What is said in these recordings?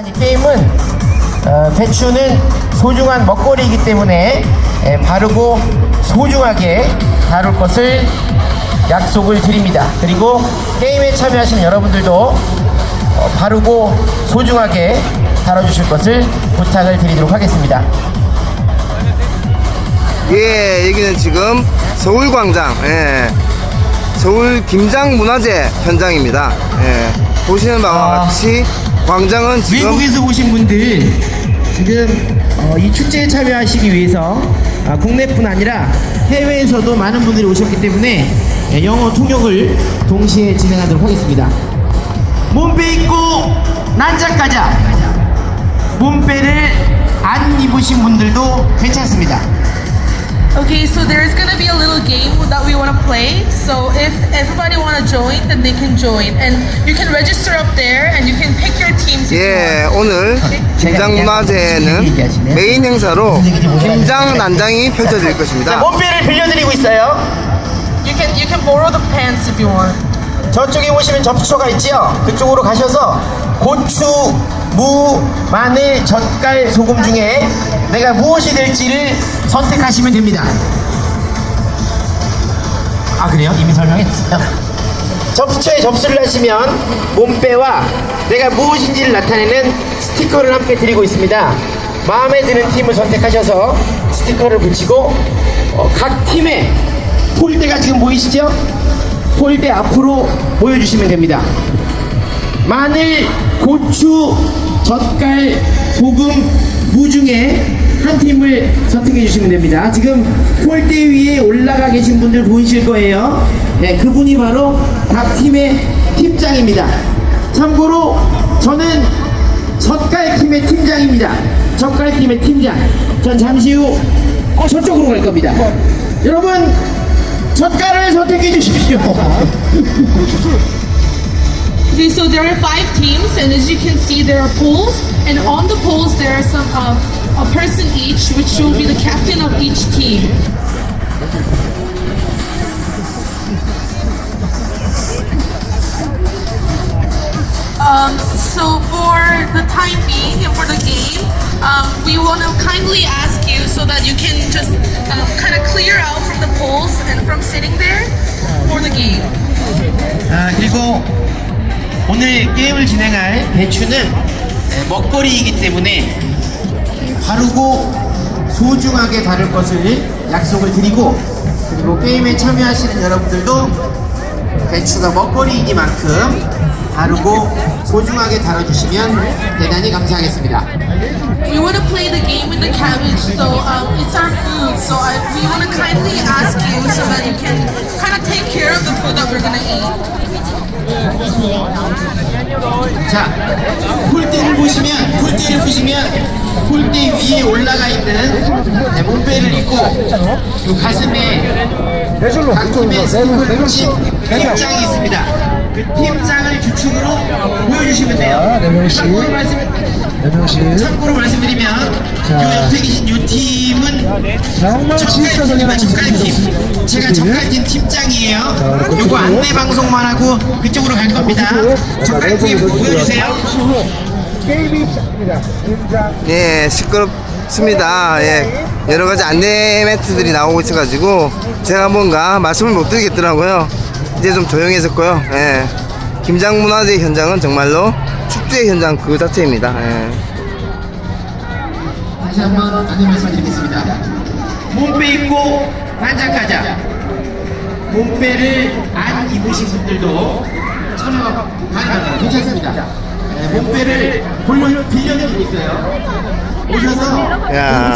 이 게임은 어, 배추는 소중한 먹거리이기 때문에 에, 바르고 소중하게 다룰 것을 약속을 드립니다. 그리고 게임에 참여하시는 여러분들도 어, 바르고 소중하게 다뤄주실 것을 부탁을 드리도록 하겠습니다. 예, 여기는 지금 서울광장, 예, 서울 김장문화재 현장입니다. 예, 보시는 바와 아. 같이 광장은 지금 외국에서 오신 분들 지금 어, 이 축제에 참여하시기 위해서 아, 국내뿐 아니라 해외에서도 많은 분들이 오셨기 때문에 예, 영어 통역을 동시에 진행하도록 하겠습니다. 몸빼 입고 난장 가자. 몸빼를 안 입으신 분들도 괜찮습니다. Okay, so there's gonna be a little game that we wanna play. So if everybody wanna join, then they can join, and you can register up there, and you can pick your teams. if you 예, want. 오늘 김장문화재는 메인 행사로 김장 난장이 펼쳐질 자, 것입니다. 몸빼를 빌려드리고 있어요. You can you can borrow the pants if you want. 저쪽에 보시면 접수처가 있지요? 그쪽으로 가셔서 고추, 무, 마늘, 젓갈, 소금 중에 내가 무엇이 될지를 선택하시면 됩니다. 아 그래요? 이미 설명했어요. 접수처에 접수를 하시면 몸빼와 내가 무엇인지를 나타내는 스티커를 함께 드리고 있습니다. 마음에 드는 팀을 선택하셔서 스티커를 붙이고 어, 각 팀의 폴대가 지금 보이시죠? 폴대 앞으로 보여주시면 됩니다. 마늘, 고추, 젓갈, 소금, 무 중에 한 팀을 선택해 주시면 됩니다. 지금 폴대 위에 올라가 계신 분들 보이실 거예요. 네, 그분이 바로 각 팀의 팀장입니다. 참고로 저는 젓갈 팀의 팀장입니다. 젓갈 팀의 팀장. 전 잠시 후 어, 저쪽으로 갈 겁니다. 여러분 젓갈을 선택해 주십시오. Okay, so there are five teams, and as you can see, there are poles, and on the poles there are some uh, a person each, which will be the captain of each team. Um, so for the time being and for the game, um, we want to kindly ask you so that you can just um, kind of clear out from the poles and from sitting there for the game. 아, 그리고 오늘 게임을 진행할 배추는 먹거리이기 때문에 바르고 소중하게 다룰 것을 약속을 드리고 그리고 게임에 참여하시는 여러분들도 배추가 먹거리이기만큼 바르고 소중하게 다뤄주시면 대단히 감사하겠습니다. We want to play the game with the cabbage, so um, it's our food. So I, we want to kindly ask you so that you can kind of take care of the food that we're gonna eat. 자, 폴대를 보시면, 폴대를 보시면, 폴대 위에 올라가 있는 네, 몸빼를 입고, 요 가슴에 각 팀의 팀, 팀장이 있습니다. 그 팀장을 주축으로 보여주시면 돼요. 참고로 말씀, 참고로 말씀드리면, 요 옆에 계신 요 팀은 젓갈팀입니다, 젓갈팀. 제가 젓갈팀 팀장이에요. 요거 안내 방송만 하고 그쪽으로 갈 겁니다. 젓갈팀 보여주세요. 예, 시끄럽습니다. 예, 여러 가지 안내 멘트들이 나오고 있어가지고 제가 뭔가 말씀을 못 드리겠더라고요. 이제 좀 조용해졌고요. 예, 김장 문화재 현장은 정말로 축제 현장 그 자체입니다. 예. 다시 한번 안내 말씀드리겠습니다. 몸빼 입고 반짝하자. 몸빼를 안 입으신 분들도 참여 가능합니다. 괜찮습니다. 네, 몸빼를 돌려 빌려드리니까요. 오셔서 야.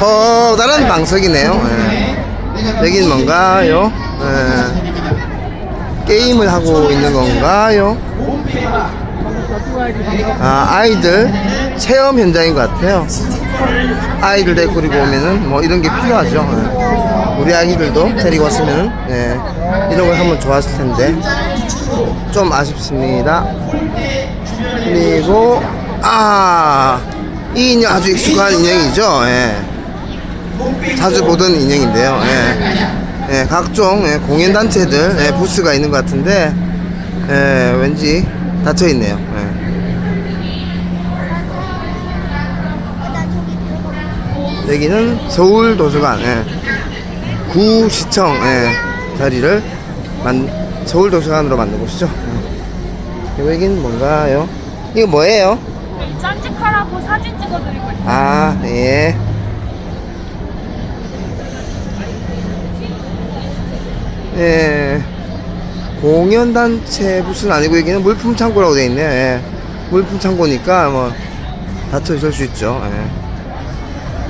커다란 방석이네요. 예. 내가 여긴 뭔가요? 예. 게임을 하고 있는 건가요? 아, 아이들 체험 현장인 것 같아요. 아이들 데리고 오면은 뭐 이런 게 필요하죠. 예. 우리 아기들도 데리고 왔으면은 예. 이런 걸 하면 좋았을 텐데 좀 아쉽습니다. 그리고 아, 이 인형 아주 익숙한 인형이죠. 예. 자주 보던 인형인데요. 예. 예, 각종 예, 공연단체들 예, 부스가 있는 것 같은데 예, 왠지 닫혀 있네요. 예. 여기는 서울 도서관 예. 구시청 예. 자리를 만, 서울 도서관으로 만든 곳이죠. 예. 그리고 여기는 뭔가요? 이거 뭐예요? 짠찍하라고 사진 찍어드리고 있어요. 아, 예. 예. 공연단체 부스는 아니고 여기는 물품 창고라고 되어 있네요. 예. 물품 창고니까 뭐 다쳐 있을 수 있죠. 예.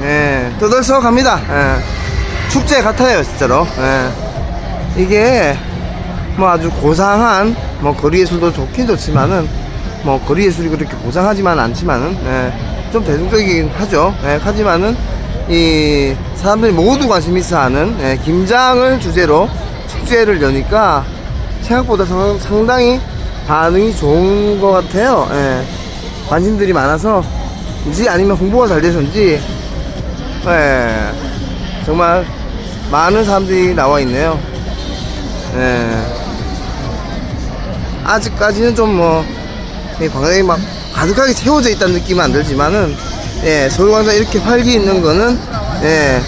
예. 떠들썩 합니다. 예. 축제 같아요, 진짜로. 예. 이게 뭐 아주 고상한 뭐 거리 예술도 좋긴 좋지만은 뭐 거리 예술이 그렇게 고상하지만 않지만은 예, 좀 대중적이긴 하죠. 예, 하지만은 이 사람들이 모두 관심 있어 하는 예, 김장을 주제로 축제를 여니까 생각보다 상, 상당히 반응이 좋은 것 같아요. 예, 관심들이 많아서 인지 아니면 홍보가 잘 돼서인지 예, 정말 많은 사람들이 나와 있네요. 예. 아직까지는 좀 뭐, 이 광장이 막 가득하게 채워져 있다는 느낌은 안 들지만은, 예, 서울광장 이렇게 활기 있는 거는, 예,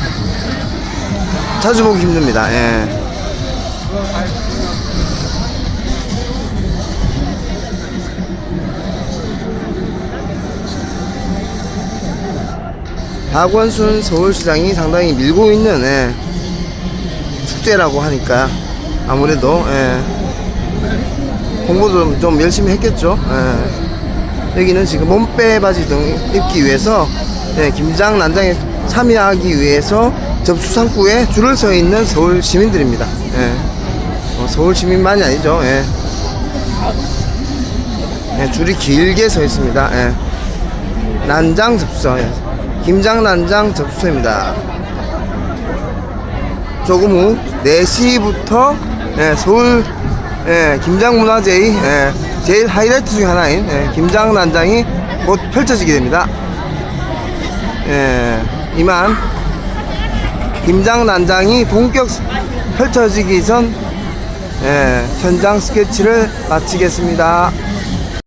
자주 보기 힘듭니다. 예. 박원순 서울시장이 상당히 밀고 있는, 예, 축제라고 하니까, 아무래도, 예, 홍보도 좀, 좀 열심히 했겠죠. 예. 여기는 지금 몸빼 바지 등 입기 위해서 예, 김장 난장에 참여하기 위해서 접수 창구에 줄을 서 있는 서울 시민들입니다. 예. 어, 서울 시민만이 아니죠. 예. 예, 줄이 길게 서 있습니다. 예. 난장 접수, 예. 김장 난장 접수입니다. 조금 후 4시부터 예, 서울 예, 김장문화제의 예, 제일 하이라이트 중에 하나인 예, 김장 난장이 곧 펼쳐지게 됩니다. 예, 이만 김장 난장이 본격 펼쳐지기 전 예, 현장 스케치를 마치겠습니다.